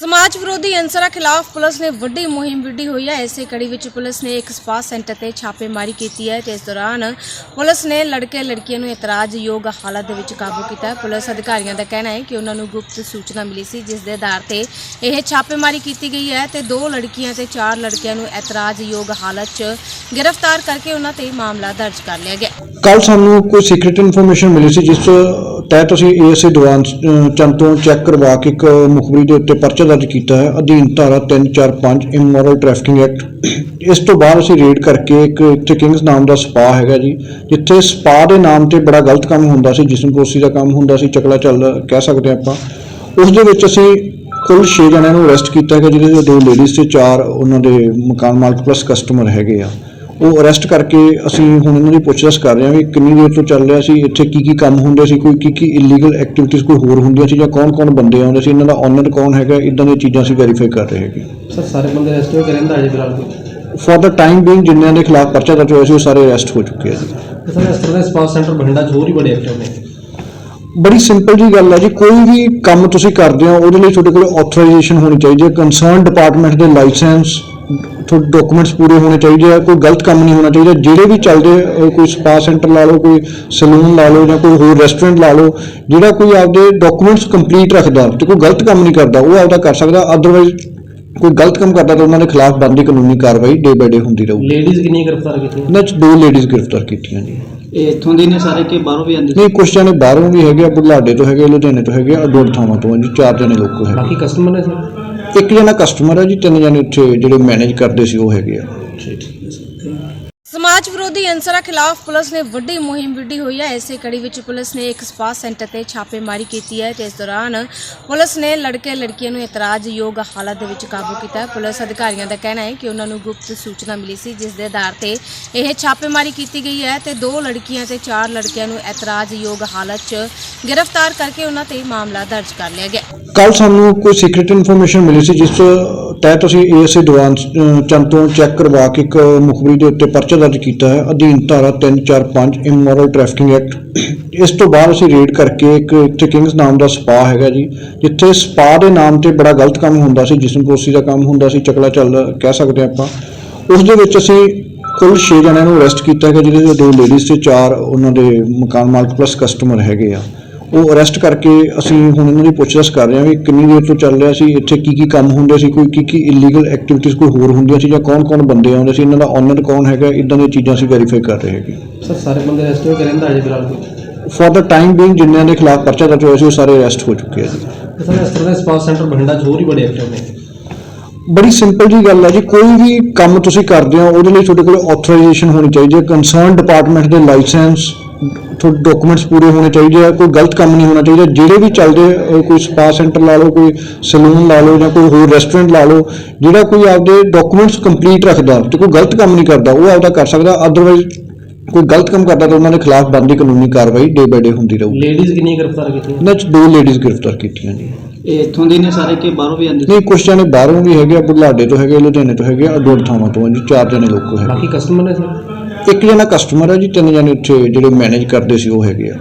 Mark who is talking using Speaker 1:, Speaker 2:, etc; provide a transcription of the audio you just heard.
Speaker 1: ਸਮਾਜ ਵਿਰੋਧੀ ਅਨਸਰਾਂ ਖਿਲਾਫ ਪੁਲਿਸ ਨੇ ਵੱਡੀ ਮੁਹਿੰਮ ਵਿੱਢੀ ਹੋਈ ਹੈ। ਇਸੇ ਕੜੀ ਵਿੱਚ ਪੁਲਿਸ ਨੇ ਇੱਕ ਸਪਾ ਸੈਂਟਰ ਤੇ ਛਾਪੇਮਾਰੀ ਕੀਤੀ ਹੈ ਤੇ ਇਸ ਦੌਰਾਨ ਪੁਲਿਸ ਨੇ ਲੜਕੇ ਲੜਕੀਆਂ ਨੂੰ ਇਤਰਾਜ਼ਯੋਗ ਹਾਲਤ ਦੇ ਵਿੱਚ ਕਾਬੂ ਕੀਤਾ ਹੈ। ਪੁਲਿਸ ਅਧਿਕਾਰੀਆਂ ਦਾ ਕਹਿਣਾ ਹੈ ਕਿ ਉਹਨਾਂ ਨੂੰ ਗੁਪਤ ਸੂਚਨਾ ਮਿਲੀ ਸੀ, ਜਿਸ ਦੇ ਆਧਾਰ ਤੇ ਇਹ ਛਾਪੇਮਾਰੀ ਕੀਤੀ ਗਈ ਹੈ ਤੇ ਦੋ ਲੜਕੀਆਂ ਤੇ ਚਾਰ ਲੜਕਿਆਂ ਨੂੰ ਇਤਰਾਜ਼ਯੋਗ ਹਾਲਤ 'ਚ ਗ੍ਰਿਫਤਾਰ ਕਰਕੇ ਉਹਨਾਂ ਤੇ ਮਾਮਲਾ ਦਰਜ ਕਰ ਲਿਆ ਗਿਆ।
Speaker 2: ਕੱਲ ਸਾਨੂੰ ਕੋਈ ਸੀਕ੍ਰੀਟ ਇਨਫੋਰਮੇਸ਼ਨ ਮਿਲੀ ਸੀ, ਜਿਸ ਤਹਿਤ ਅਸੀਂ ਏਐਸਏ ਦੀਵਾਨ ਚੰਦ ਤੋਂ ਚੈੱਕ ਕਰਵਾ ਕੇ ਇੱਕ ਮੁਖਬਰੀ ਦੇ ਉੱਤੇ ਪਰਚਾ ਦਰਜ ਕੀਤਾ ਹੈ, ਅਧੀਨ ਧਾਰਾ 345 ਇਮੋਰਲ ਟ੍ਰੈਫਿਕਿੰਗ ਐਕਟ ਇਸ ਤੋਂ ਬਾਅਦ ਅਸੀਂ ਰੇਡ ਕਰਕੇ ਇੱਕ ਇੱਥੇ ਕਿੰਗਸ ਨਾਮ ਦਾ ਸਪਾ ਹੈਗਾ ਜੀ, ਜਿੱਥੇ ਸਪਾ ਦੇ ਨਾਮ ਤੇ ਬੜਾ ਗਲਤ ਕੰਮ ਹੁੰਦਾ ਸੀ ਜਿਸਮਪੋਸੀ ਦਾ ਕੰਮ ਹੁੰਦਾ ਸੀ, ਚਕਲਾ ਚੱਲਦਾ ਕਹਿ ਸਕਦੇ ਆਪਾਂ। ਉਸ ਦੇ ਵਿੱਚ ਅਸੀਂ ਕੁੱਲ 6 ਜਣਿਆਂ ਨੂੰ ਅਰੈਸਟ ਕੀਤਾ ਹੈਗਾ, ਜਿਹਦੇ ਵਿੱਚ ਦੋ ਲੇਡੀਜ਼ ਤੇ ਚਾਰ ਉਹਨਾਂ ਦੇ ਮਕਾਨ ਮਾਲਕ ਪਲੱਸ ਕਸਟਮਰ ਹੈਗੇ ਆ। ਉਹ ਅਰੈਸਟ ਕਰਕੇ ਅਸੀਂ ਹੁਣ ਇਹਨਾਂ ਦੀ ਪੁੱਛਗਿੱਛ ਕਰ ਰਹੇ ਹਾਂ ਵੀ ਕਿੰਨੀ ਦੇਰ ਤੋਂ ਚੱਲ ਰਿਹਾ ਸੀ ਇੱਥੇ ਕੀ ਕੀ ਕੰਮ ਹੁੰਦੇ ਸੀ ਕੋਈ ਕੀ ਕੀ ਇਲੀਗਲ ਐਕਟੀਵਿਟੀਜ਼ ਕੋਈ ਹੋਰ ਹੁੰਦੀਆਂ ਸੀ ਜਾਂ ਕੌਣ-ਕੌਣ ਬੰਦੇ ਆਉਂਦੇ ਸੀ ਇਹਨਾਂ ਦਾ ਓਨਰ ਕੌਣ ਹੈਗਾ ਇਦਾਂ ਦੀਆਂ ਚੀਜ਼ਾਂ ਅਸੀਂ ਵੈਰੀਫਾਈ ਕਰ ਰਹੇ ਹੈਗੇ
Speaker 3: ਸਰ ਸਾਰੇ ਬੰਦੇ ਅਰੈਸਟ ਹੋ ਕੇ ਰਹਿੰਦਾ ਅਜੇ ਫਿਲਹਾਲ
Speaker 2: ਫॉर ਦਾ ਟਾਈਮ ਬੀਇੰਗ ਜਿਨ੍ਹਾਂ ਦੇ ਖਿਲਾਫ ਪਰਚਾ ਦਰਜ ਹੋਇਆ ਸੀ ਉਹ ਸਾਰੇ ਅਰੈਸਟ ਹੋ ਚੁੱਕੇ ਆ ਜੀ।
Speaker 3: ਸਰ ਇਸ ਤਰ੍ਹਾਂ ਦੇ ਸਪਾ ਸੈਂਟਰ ਬਠਿੰਡਾ 'ਚ ਹੋਰ ਹੀ ਬੜੇ ਐਕਟਿਵ ਨੇ
Speaker 2: ਬੜੀ ਸਿੰਪਲ ਜੀ ਗੱਲ ਹੈ ਜੀ ਕੋਈ ਵੀ ਕੰਮ ਤੁਸੀਂ ਕਰਦੇ ਹੋ ਉਹਦੇ ਲਈ ਤੁਹਾਡੇ ਕੋਲ ਆਥੋਰਾਈਜੇਸ਼ਨ ਹੋਣੀ ਚਾਹੀਦੀ ਹੈ ਕੰਸਰਨ ਡਿਪਾਰਟਮੈਂਟ ਦੇ ਲਾਇਸੈਂਸ ਤੁਹਾਡੇ ਡਾਕੂਮੈਂਟਸ ਪੂਰੇ ਹੋਣੇ ਚਾਹੀਦੇ ਆ ਕੋਈ ਗਲਤ ਕੰਮ ਨਹੀਂ ਹੋਣਾ ਚਾਹੀਦਾ। ਜਿਹੜੇ ਵੀ ਚੱਲਦੇ ਅਹ ਕੋਈ ਸਪਾ ਸੈਂਟਰ ਲਾ ਲਓ ਕੋਈ ਸਲੂਨ ਲਾ ਲਓ ਜਾਂ ਕੋਈ ਹੋਰ ਰੈਸਟੋਰੈਂਟ ਲਾ ਲਓ ਜਿਹੜਾ ਕੋਈ ਆਪਦੇ ਡਾਕੂਮੈਂਟਸ ਕੰਪਲੀਟ ਰੱਖਦਾ ਤੇ ਕੋਈ ਗਲਤ ਕੰਮ ਨਹੀਂ ਕਰਦਾ ਉਹ ਆਪਦਾ ਕਰ ਸਕਦਾ। ਅਦਰਵਾਈਜ਼ ਕੋਈ ਗਲਤ ਕੰਮ ਕਰਦਾ ਤਾਂ ਉਹਨਾਂ ਦੇ ਖਿਲਾਫ ਬਣਦੀ ਕਾਨੂੰਨੀ ਕਾਰਵਾਈ ਡੇ ਬਾਏ ਡੇ ਹੁੰਦੀ ਰਹੂਗੀ
Speaker 3: ਲੇਡੀਜ਼ ਕਿੰਨੀ ਗ੍ਰਿਫਤਾਰ ਕੀਤੀਆਂ?
Speaker 2: ਇਹਨਾਂ 'ਚ ਦੋ ਲੇਡੀਜ਼ ਗ੍ਰਿਫਤਾਰ ਕੀਤੀਆਂ ਜੀ
Speaker 4: ਇਹ ਇੱਥੋਂ ਦੇ ਨੇ ਸਾਰੇ ਕਿ ਬਾਹਰੋਂ ਵੀ ਆਉਂਦੇ ਸੀ?
Speaker 2: ਨਹੀਂ ਕੁਛ ਜਣੇ ਬਾਹਰੋਂ ਵੀ ਹੈਗੇ ਆ ਬੁਢਲਾਡੇ ਤੋਂ ਹੈਗੇ ਲੁਧਿਆਣੇ ਤੋਂ ਹੈਗੇ ਆ ਅਡੋਡ ਥਾਵਾਂ ਤੋਂ ਆ ਜੀ ਚਾਰ ਜਣੇ ਲੋਕੋ ਹੈਗੇ।
Speaker 3: ਬਾਕੀ ਕਸਟਮਰ ਨੇ ਸਰ?
Speaker 2: ਇੱਕ ਜਣਾ ਕਸਟਮਰ ਹੈ ਜੀ, ਤਿੰਨ ਜਣੇ ਉੱਥੇ ਜਿਹੜੇ ਮੈਨੇਜ ਕਰਦੇ ਸੀ, ਉਹ ਹੈਗੇ ਆ।
Speaker 1: ਸਮਾਜ ਵਿਰੋਧੀ ਅਨਸਰਾਂ ਖਿਲਾਫ ਪੁਲਿਸ ਨੇ ਵੱਡੀ ਮੁਹਿੰਮ ਵਿੱਢੀ ਹੋਈ ਹੈ। ਇਸੇ ਕੜੀ ਵਿੱਚ ਪੁਲਿਸ ਨੇ ਇੱਕ ਸਪਾ ਸੈਂਟਰ ਤੇ ਛਾਪੇਮਾਰੀ ਕੀਤੀ ਹੈ ਤੇ ਇਸ ਦੌਰਾਨ ਪੁਲਿਸ ਨੇ ਲੜਕੇ ਲੜਕੀਆਂ ਨੂੰ ਇਤਰਾਜ਼ਯੋਗ ਹਾਲਤ ਦੇ ਵਿੱਚ ਕਾਬੂ ਕੀਤਾ ਹੈ। ਪੁਲਿਸ ਅਧਿਕਾਰੀਆਂ ਦਾ ਕਹਿਣਾ ਹੈ ਕਿ ਉਹਨਾਂ ਨੂੰ ਗੁਪਤ ਸੂਚਨਾ ਮਿਲੀ ਸੀ ਜਿਸ ਦੇ ਆਧਾਰ ਤੇ ਇਹ ਛਾਪੇਮਾਰੀ ਕੀਤੀ ਗਈ ਹੈ ਤੇ ਦੋ ਲੜਕੀਆਂ ਤੇ ਚਾਰ ਲੜਕਿਆਂ ਨੂੰ ਇਤਰਾਜ਼ਯੋਗ ਹਾਲਤ 'ਚ ਗ੍ਰਿਫਤਾਰ ਕਰਕੇ ਉਹਨਾਂ ਤੇ ਮਾਮਲਾ ਦਰਜ ਕਰ ਲਿਆ ਗਿਆ।
Speaker 2: ਕੱਲ ਸਾਨੂੰ ਕੋਈ ਸੀਕ੍ਰੀਟ ਇਨਫੋਰਮੇਸ਼ਨ ਮਿਲੀ ਸੀ ਜਿਸ ਤਹਿਤ ਅਸੀਂ ਏਐਸਏ ਦੀਵਾਨ ਅਹ, ਚੈੱਕ ਕਰਵਾ ਕੇ ਇੱਕ ਮੁਖਬਰੀ ਦੇ ਉੱਤੇ ਪਰਚਾ ਦਰਜ ਕੀਤਾ ਹੈ। ਅਧੀਨ ਧਾਰਾ 345 ਇਮੋਰਲ ਟ੍ਰੈਫਿਕਿੰਗ ਐਕਟ ਇਸ ਤੋਂ ਬਾਅਦ ਅਸੀਂ ਰੇਡ ਕਰਕੇ ਇੱਕ ਇੱਥੇ ਕਿੰਗਸ ਨਾਮ ਦਾ ਸਪਾ ਹੈਗਾ ਜੀ, ਜਿੱਥੇ ਸਪਾ ਦੇ ਨਾਮ ਤੇ ਬੜਾ ਗਲਤ ਕੰਮ ਹੁੰਦਾ ਸੀ ਜਿਸਮਪੋਸੀ ਦਾ ਕੰਮ ਹੁੰਦਾ ਸੀ, ਚਕਲਾ ਚੱਲ ਕਹਿ ਸਕਦੇ ਆਪਾਂ। ਉਸ ਦੇ ਵਿੱਚ ਅਸੀਂ ਕੁੱਲ 6 ਜਣਿਆਂ ਨੂੰ ਅਰੈਸਟ ਕੀਤਾ ਹੈਗਾ, ਜਿਹਦੇ ਵਿੱਚ ਦੋ ਲੇਡੀਜ਼ ਤੇ ਚਾਰ ਉਹਨਾਂ ਦੇ ਮਕਾਨ ਮਾਲਕ ਪਲੱਸ ਕਸਟਮਰ ਹੈਗੇ ਆ। ਉਹ ਅਰੈਸਟ ਕਰਕੇ ਅਸੀਂ ਹੁਣ ਇਹਨਾਂ ਦੀ ਪੁੱਛਗਿੱਛ ਕਰ ਰਹੇ ਹਾਂ ਵੀ ਕਿੰਨੀ ਦੇਰ ਤੋਂ ਚੱਲ ਰਿਹਾ ਸੀ ਇੱਥੇ ਕੀ ਕੀ ਕੰਮ ਹੁੰਦੇ ਸੀ ਕੋਈ ਕੀ ਕੀ ਇਲੀਗਲ ਐਕਟੀਵਿਟੀਜ਼ ਕੋਈ ਹੋਰ ਹੁੰਦੀਆਂ ਸੀ ਜਾਂ ਕੌਣ-ਕੌਣ ਬੰਦੇ ਆਉਂਦੇ ਸੀ ਇਹਨਾਂ ਦਾ ਓਨਰ ਕੌਣ ਹੈਗਾ ਇਦਾਂ ਦੀਆਂ ਚੀਜ਼ਾਂ ਅਸੀਂ ਵੈਰੀਫਾਈ ਕਰ ਰਹੇ ਹੈਗੇ
Speaker 3: ਸਰ ਸਾਰੇ ਬੰਦੇ ਅਰੈਸਟ ਹੋ ਕੇ ਰਹਿੰਦਾ ਅਜੇ ਫਿਲਹਾਲ
Speaker 2: ਫॉर ਦਾ ਟਾਈਮ ਬੀਇੰਗ ਜਿਨ੍ਹਾਂ ਦੇ ਖਿਲਾਫ ਪਰਚਾ ਦਰਜ ਹੋਇਆ ਸੀ ਉਹ ਸਾਰੇ ਅਰੈਸਟ ਹੋ ਚੁੱਕੇ ਆ ਜੀ।
Speaker 3: ਸਰ ਇਸ ਤਰ੍ਹਾਂ ਦੇ ਸਪਾ ਸੈਂਟਰ ਬਠਿੰਡਾ ਹੋਰ ਹੀ ਬੜੇ ਐਕਟਿਵ ਨੇ।
Speaker 2: ਬੜੀ ਸਿੰਪਲ ਜੀ ਗੱਲ ਹੈ ਜੀ ਕੋਈ ਵੀ ਕੰਮ ਤੁਸੀਂ ਕਰਦੇ ਹੋ ਉਹਦੇ ਲਈ ਤੁਹਾਡੇ ਕੋਲ ਆਥੋਰਾਈਜੇਸ਼ਨ ਹੋਣੀ ਚਾਹੀਦੀ ਹੈ। ਕੰਸਰਨ ਡਿਪਾਰਟਮੈਂਟ ਦੇ ਲਾਇਸੈਂਸ ਡਾਕੂਮੈਂਟਸ ਪੂਰੇ ਹੋਣੇ ਚਾਹੀਦੇ ਆ ਕੋਈ ਗਲਤ ਕੰਮ ਨਹੀਂ ਹੋਣਾ ਚਾਹੀਦਾ। ਜਿਹੜੇ ਵੀ ਚੱਲਦੇ ਕੋਈ ਸਪਾ ਸੈਂਟਰ ਲਾ ਲਓ ਕੋਈ ਸਲੂਨ ਲਾ ਲਓ ਜਾਂ ਕੋਈ ਹੋਰ ਰੈਸਟੋਰੈਂਟ ਲਾ ਲਓ ਜਿਹੜਾ ਕੋਈ ਆਪਦੇ ਡਾਕੂਮੈਂਟਸ ਕੰਪਲੀਟ ਰੱਖਦਾ ਤੇ ਕੋਈ ਗਲਤ ਕੰਮ ਨਹੀਂ ਕਰਦਾ ਉਹ ਆਪਦਾ ਕਰ ਸਕਦਾ। ਅਦਰਵਾਈਜ਼ ਕੋਈ ਗਲਤ ਕੰਮ ਕਰਦਾ ਤਾਂ ਉਹਨਾਂ ਦੇ ਖਿਲਾਫ ਬਣਦੀ ਕਾਨੂੰਨੀ ਕਾਰਵਾਈ ਡੇ ਬਾਏ ਡੇ ਹੁੰਦੀ ਰਹੂਗੀ
Speaker 3: ਲੇਡੀਜ਼ ਕਿੰਨੀ ਗ੍ਰਿਫਤਾਰ ਕੀਤੀਆਂ
Speaker 2: ਇਹਨਾਂ 'ਚ ਦੋ ਲੇਡੀਜ਼ ਗ੍ਰਿਫਤਾਰ ਕੀਤੀਆਂ ਜੀ
Speaker 4: ਇਹ ਇੱਥੋਂ ਦੇ ਨੇ ਸਾਰੇ ਕਿ ਬਾਹਰੋਂ ਵੀ ਆਉਂਦੇ
Speaker 2: ਨਹੀਂ ਕੁਛ ਜਣੇ ਬਾਹਰੋਂ ਵੀ ਹੈਗੇ ਆ ਬੁਢਲਾਡੇ ਤੋਂ ਹੈਗੇ ਲੁਧਿਆਣੇ ਤੋਂ ਹੈਗੇ ਆ ਅਡੋਡ ਥਾਵਾਂ ਤੋਂ ਜੀ ਚਾਰ ਜਣੇ ਲੋਕੋ ਹੈਗੇ।
Speaker 3: ਬਾਕੀ ਕਸਟਮਰ ਨੇ ਸਰ?
Speaker 2: ਇੱਕ ਜਣਾ ਕਸਟਮਰ ਹੈ ਜੀ, ਤਿੰਨ ਜਣੇ ਉੱਥੇ ਜਿਹੜੇ ਮੈਨੇਜ ਕਰਦੇ ਸੀ, ਉਹ ਹੈਗੇ ਆ।